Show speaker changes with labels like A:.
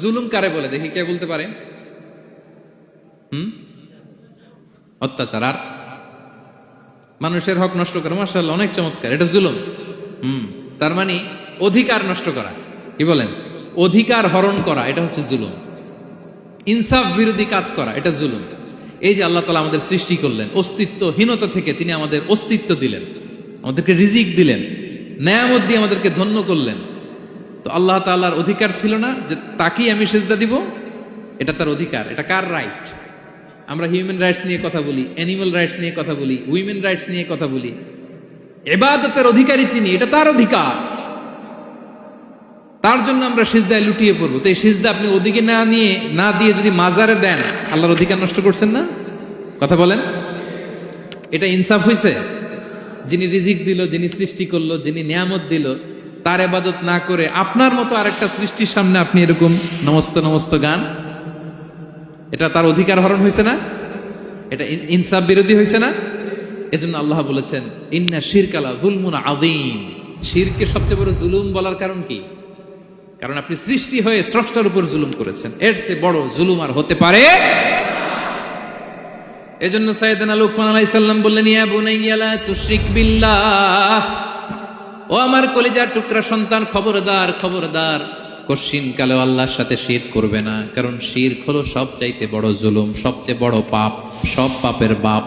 A: জুলুম কারে বলে? দেখি কে বলতে পারে। হুম? অত্যাচার। আর মানুষের হক নষ্ট করা মার্শাল্লাহ অনেক চমৎকার। এটা জুলুম। হুম? তার মানে অধিকার নষ্ট করা। কি বলেন? অধিকার হরণ করা, এটা হচ্ছে জুলুম। ইনসাফ বিরোধী কাজ করা, এটা জুলুম। এই যে আল্লাহ তালা আমাদের সৃষ্টি করলেন, অস্তিত্বহীনতা থেকে তিনি আমাদের অস্তিত্ব দিলেন, আমাদেরকে রিজিক দিলেন ন্যায়ামত দিয়ে আমাদেরকে ধন্য করলেন। তো আল্লাহ তাল্লাহার অধিকার ছিল না যে তাকেই আমি সেজদা দিব? এটা তার অধিকার। এটা কার রাইট আমরা হিউম্যান রাইটস নিয়ে কথা বলি অ্যানিমাল রাইটস নিয়ে কথা বলি উইমেন রাইটস নিয়ে কথা বলি। এবাদতের অধিকারী তিনি, এটা তার অধিকার। তার জন্য আমরা সিজদায় লুটিয়ে পড়ব। তো এই সিজদা আপনি ওদিকে না নিয়ে, না দিয়ে যদি মাজারে দেন, আল্লাহর অধিকার নষ্ট করছেন না? কথা বলেন। এটা ইনসাফ হয়েছে যিনি রিজিক দিল, যিনি সৃষ্টি করল, যিনি নিয়ামত দিল তার এবাদত না করে আপনার মতো আরেকটা সৃষ্টির সামনে আপনি এরকম নমস্ত নমস্ত গান, এটা তার অধিকার হরণ হয়েছে না? এটা ইনসাফ বিরোধী হয়েছে না? এজন্য আল্লাহ বলেছেন, ইন্না শিরকালা জুলমুন আযীম। শিরকে সবচেয়ে বড় জুলুম বলার কারণ কি? কারণ আপনি সৃষ্টি হয়ে স্রষ্টার উপর জুলুম করেছেন। এর চেয়ে বড় জুলুম আর হতে পারে? এজন্য সাইয়েদনা লুকমান আলাইহিস সালাম বললেন, ইয়া বুনাইয়া লা তুশরিক বিল্লাহ। ও আমার কলিজার টুকরা সন্তান, খবরদার খবরদার। কশিন কালে আল্লাহর সাথে শির করবে না, কারণ শির হলো সবচাইতে বড় জুলুম, সবচেয়ে বড় পাপ, সব পাপের বাপ।